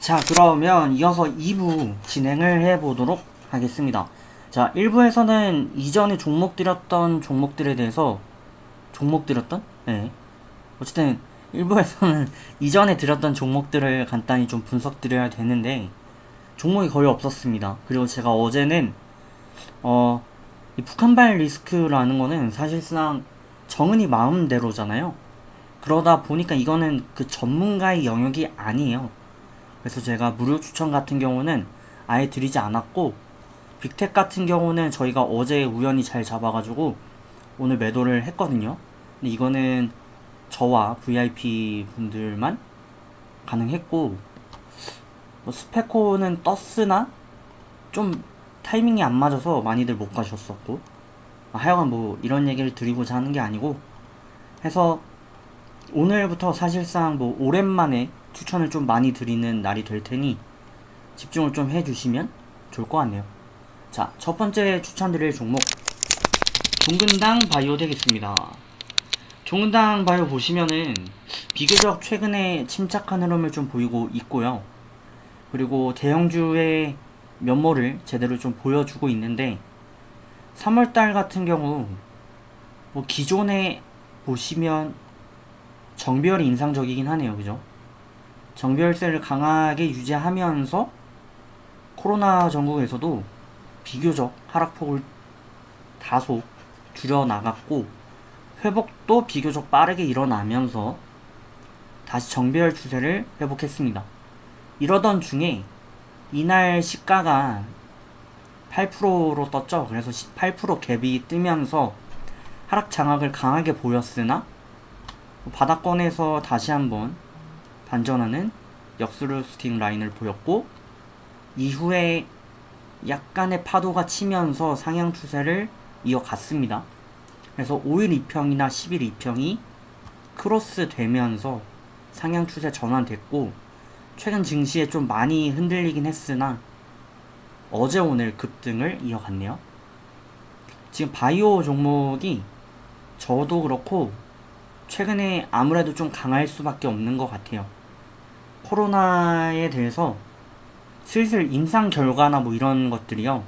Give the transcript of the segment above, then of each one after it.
자, 그러면 이어서 2부 진행을 해보도록 하겠습니다. 자, 1부에서는 이전에 종목 드렸던 종목들에 대해서 종목 드렸던? 네. 어쨌든 1부에서는 이전에 드렸던 종목들을 간단히 좀 분석 드려야 되는데 종목이 거의 없었습니다. 그리고 제가 어제는 어, 이 북한발 리스크라는 거는 사실상 정은이 마음대로잖아요. 그러다 보니까 이거는 그 전문가의 영역이 아니에요. 그래서 제가 무료 추천 같은 경우는 아예 드리지 않았고 빅텍 같은 경우는 저희가 어제 우연히 잘 잡아가지고 오늘 매도를 했거든요. 근데 이거는 저와 VIP 분들만 가능했고 뭐 스페코는 떴으나 좀 타이밍이 안 맞아서 많이들 못 가셨었고 아, 하여간 뭐 이런 얘기를 드리고자 하는 게 아니고 해서 오늘부터 사실상 뭐 오랜만에 추천을 좀 많이 드리는 날이 될 테니 집중을 좀 해주시면 좋을 것 같네요. 자, 첫 번째 추천드릴 종목 종근당 바이오 되겠습니다. 종근당 바이오 보시면은 비교적 최근에 침착한 흐름을 좀 보이고 있고요. 그리고 대형주의 면모를 제대로 좀 보여주고 있는데 3월달 같은 경우 뭐 기존에 보시면 정비열이 인상적이긴 하네요. 그죠? 정비열세를 강하게 유지하면서 코로나 전국에서도 비교적 하락폭을 다소 줄여나갔고 회복도 비교적 빠르게 일어나면서 다시 정비열 추세를 회복했습니다. 이러던 중에 이날 시가가 8%로 떴죠. 그래서 8% 갭이 뜨면서 하락 장악을 강하게 보였으나 바닥권에서 다시 한번 반전하는 역스루 스팅 라인을 보였고 이후에 약간의 파도가 치면서 상향 추세를 이어갔습니다. 그래서 5일 2평이나 10일 2평이 크로스 되면서 상향 추세 전환됐고 최근 증시에 좀 많이 흔들리긴 했으나 어제 오늘 급등을 이어갔네요. 지금 바이오 종목이 저도 그렇고 최근에 아무래도 좀 강할 수밖에 없는 것 같아요. 코로나에 대해서 슬슬 임상 결과나 뭐 이런 것들이요,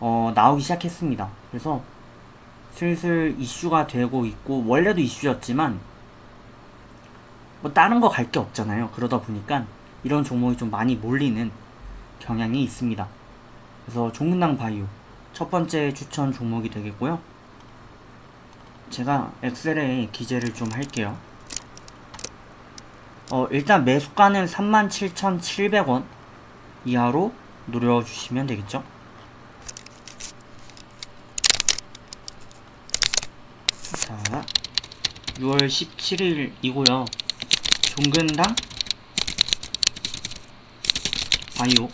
어, 나오기 시작했습니다. 그래서 슬슬 이슈가 되고 있고, 원래도 이슈였지만, 뭐 다른 거 갈 게 없잖아요. 그러다 보니까 이런 종목이 좀 많이 몰리는 경향이 있습니다. 그래서 종근당 바이오 첫 번째 추천 종목이 되겠고요. 제가 엑셀에 기재를 좀 할게요. 어, 일단 매수가는 37,700원 이하로 노려주시면 되겠죠. 자, 6월 17일이고요. 종근당 바이오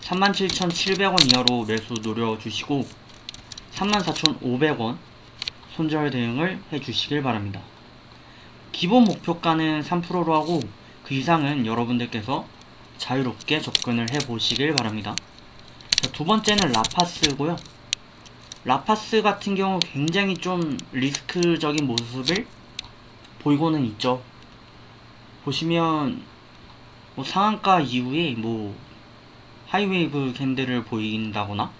37,700원 이하로 매수 노려주시고 34,500원 손절 대응을 해주시길 바랍니다. 기본 목표가는 3%로 하고 그 이상은 여러분들께서 자유롭게 접근을 해 보시길 바랍니다. 자, 두 번째는 라파스고요. 라파스 같은 경우 굉장히 좀 리스크적인 모습을 보이고는 있죠. 보시면 뭐 상한가 이후에 뭐 하이웨이브 캔들을 보인다거나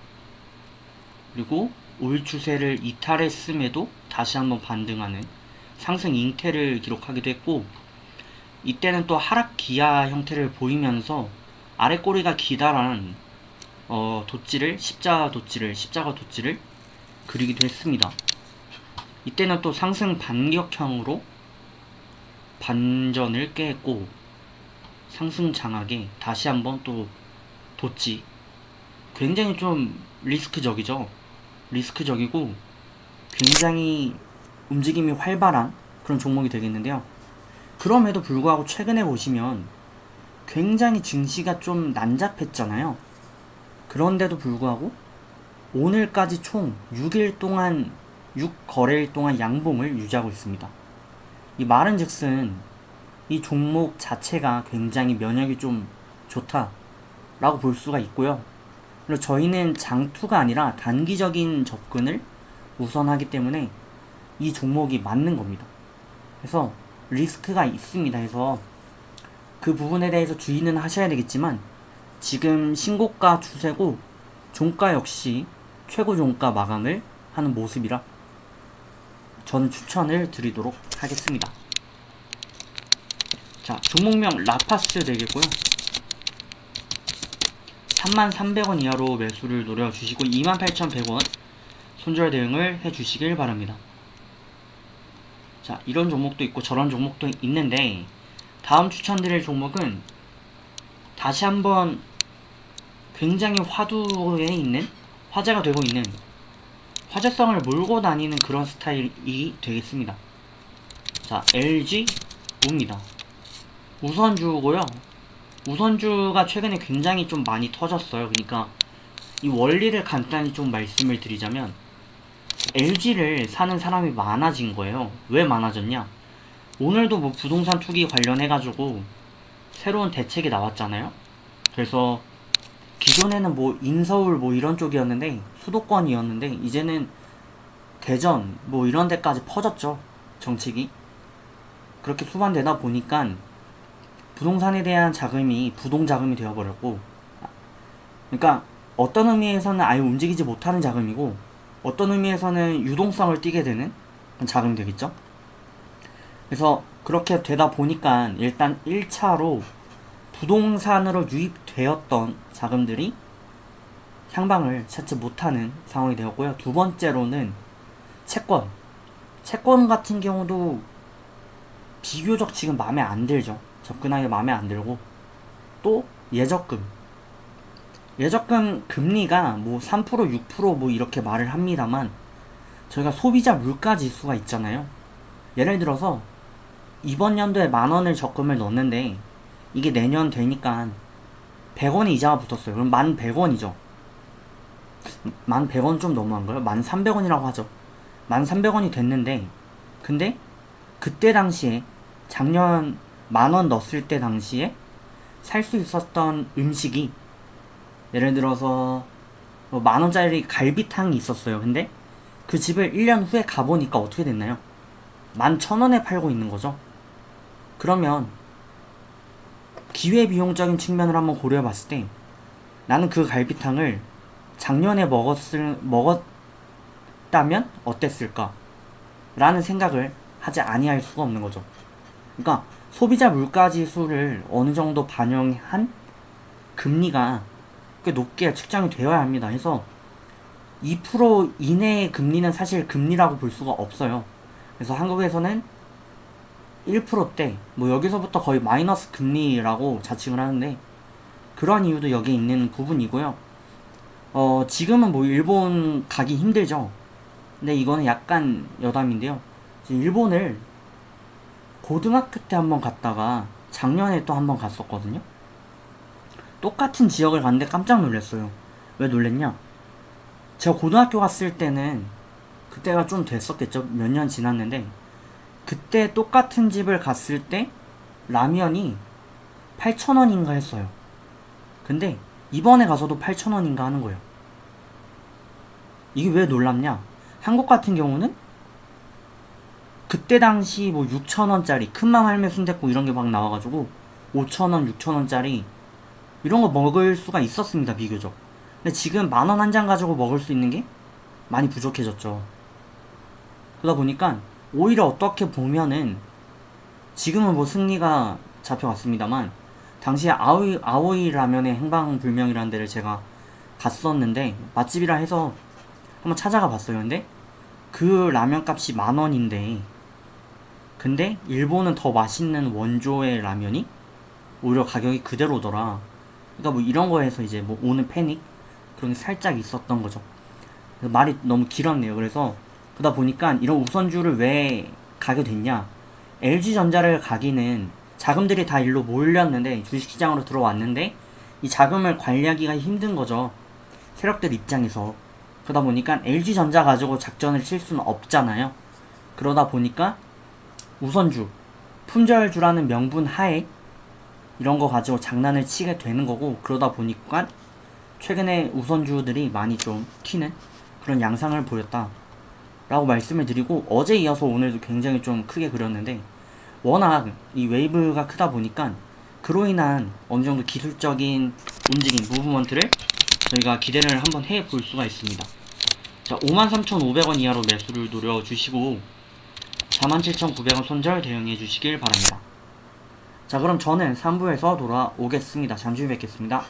그리고 올 추세를 이탈했음에도 다시 한번 반등하는 상승 잉태를 기록하기도 했고 이때는 또 하락 기아 형태를 보이면서 아래 꼬리가 기다란 어, 돗지를 십자 돗지를 십자가 돗지를 그리기도 했습니다. 이때는 또 상승 반격형으로 반전을 깨했고 상승 장악에 다시 한번 또 돗지 굉장히 좀 리스크적이죠. 리스크적이고 굉장히 움직임이 활발한 그런 종목이 되겠는데요. 그럼에도 불구하고 최근에 보시면 굉장히 증시가 좀 난잡했잖아요. 그런데도 불구하고 오늘까지 총 6일 동안 6거래일 동안 양봉을 유지하고 있습니다. 이 말은 즉슨 이 종목 자체가 굉장히 면역이 좀 좋다라고 볼 수가 있고요. 그리고 저희는 장투가 아니라 단기적인 접근을 우선하기 때문에 이 종목이 맞는 겁니다. 그래서 리스크가 있습니다. 해서 그 부분에 대해서 주의는 하셔야 되겠지만 지금 신고가 추세고 종가 역시 최고 종가 마감을 하는 모습이라 저는 추천을 드리도록 하겠습니다. 자, 종목명 라파스 되겠고요. 33,300원 이하로 매수를 노려주시고 28,100원 손절 대응을 해주시길 바랍니다. 자, 이런 종목도 있고 저런 종목도 있는데 다음 추천드릴 종목은 다시 한번 굉장히 화두에 있는 화제가 되고 있는 화제성을 몰고 다니는 그런 스타일이 되겠습니다. 자, LG 우입니다. 우선주고요. 우선주가 최근에 굉장히 좀 많이 터졌어요. 그러니까 이 원리를 간단히 좀 말씀을 드리자면 LG를 사는 사람이 많아진 거예요. 왜 많아졌냐? 오늘도 뭐 부동산 투기 관련해가지고 새로운 대책이 나왔잖아요. 그래서 기존에는 뭐 인서울 뭐 이런 쪽이었는데 수도권이었는데 이제는 대전 뭐 이런 데까지 퍼졌죠. 정책이. 그렇게 수반되다 보니까 부동산에 대한 자금이 부동 자금이 되어버렸고 그러니까 어떤 의미에서는 아예 움직이지 못하는 자금이고 어떤 의미에서는 유동성을 띠게 되는 자금이 되겠죠. 그래서 그렇게 되다 보니까 일단 1차로 부동산으로 유입되었던 자금들이 향방을 찾지 못하는 상황이 되었고요. 두 번째로는 채권. 채권 같은 경우도 비교적 지금 마음에 안 들죠. 접근하기 마음에 안 들고 또 예적금. 예적금 금리가 뭐 3% 6%뭐 이렇게 말을 합니다만 저희가 소비자 물가 지수가 있잖아요. 예를 들어서 이번 연도에 만 원을 적금을 넣었는데 이게 내년 되니까 100원의 이자가 붙었어요. 그럼 만 100원이죠. 만 100원 좀 너무한가요? 만 300원이라고 하죠. 만 300원이 됐는데 근데 그때 당시에 작년 만 원 넣었을 때 당시에 살 수 있었던 음식이 예를 들어서 뭐만 원짜리 갈비탕이 있었어요. 근데 그 집을 1년 후에 가보니까 어떻게 됐나요? 만 천 원에 팔고 있는 거죠. 그러면 기회비용적인 측면을 한번 고려해 봤을 때 나는 그 갈비탕을 작년에 먹었을, 먹었다면 어땠을까? 라는 생각을 하지 아니할 수가 없는 거죠. 그러니까 소비자 물가 지수를 어느 정도 반영한 금리가 꽤 높게 측정이 되어야 합니다. 해서 2% 이내의 금리는 사실 금리라고 볼 수가 없어요. 그래서 한국에서는 1%대, 뭐 여기서부터 거의 마이너스 금리라고 자칭을 하는데, 그런 이유도 여기에 있는 부분이고요. 어, 지금은 뭐 일본 가기 힘들죠. 근데 이거는 약간 여담인데요. 일본을 고등학교 때 한번 갔다가 작년에 또 한번 갔었거든요. 똑같은 지역을 갔는데 깜짝 놀랐어요. 왜 놀랬냐? 제가 고등학교 갔을 때는 그때가 좀 됐었겠죠. 몇 년 지났는데 그때 똑같은 집을 갔을 때 라면이 8,000원인가 했어요. 근데 이번에 가서도 8,000원인가 하는 거예요. 이게 왜 놀랍냐? 한국 같은 경우는 그때 당시 뭐 6,000원짜리 큰맘 할매 순댓국 이런 게 막 나와가지고 5,000원, 6,000원짜리 이런 거 먹을 수가 있었습니다, 비교적. 근데 지금 만 원 한 장 가지고 먹을 수 있는 게 많이 부족해졌죠. 그러다 보니까 오히려 어떻게 보면은 지금은 뭐 승리가 잡혀갔습니다만 당시에 아오이, 아오이 라면의 행방불명이라는 데를 제가 갔었는데 맛집이라 해서 한번 찾아가 봤어요. 근데 그 라면 값이 만 원인데 근데 일본은 더 맛있는 원조의 라면이 오히려 가격이 그대로더라. 그러니까 뭐 이런 거에서 이제 뭐 오는 패닉 그런 게 살짝 있었던 거죠. 말이 너무 길었네요. 그래서 그러다 보니까 이런 우선주를 왜 가게 됐냐? LG전자를 가기는 자금들이 다 일로 몰렸는데 주식시장으로 들어왔는데 이 자금을 관리하기가 힘든 거죠. 세력들 입장에서 그러다 보니까 LG전자 가지고 작전을 칠 수는 없잖아요. 그러다 보니까 우선주, 품절주라는 명분 하에 이런 거 가지고 장난을 치게 되는 거고 그러다 보니까 최근에 우선주들이 많이 좀 튀는 그런 양상을 보였다. 라고 말씀을 드리고 어제 이어서 오늘도 굉장히 좀 크게 그렸는데 워낙 이 웨이브가 크다 보니까 그로 인한 어느 정도 기술적인 움직임, 무브먼트를 저희가 기대를 한번 해 볼 수가 있습니다. 자, 53,500원 이하로 매수를 노려주시고 47,900원 손절 대응해 주시길 바랍니다. 자, 그럼 저는 3부에서 돌아오겠습니다. 잠시 후에 뵙겠습니다.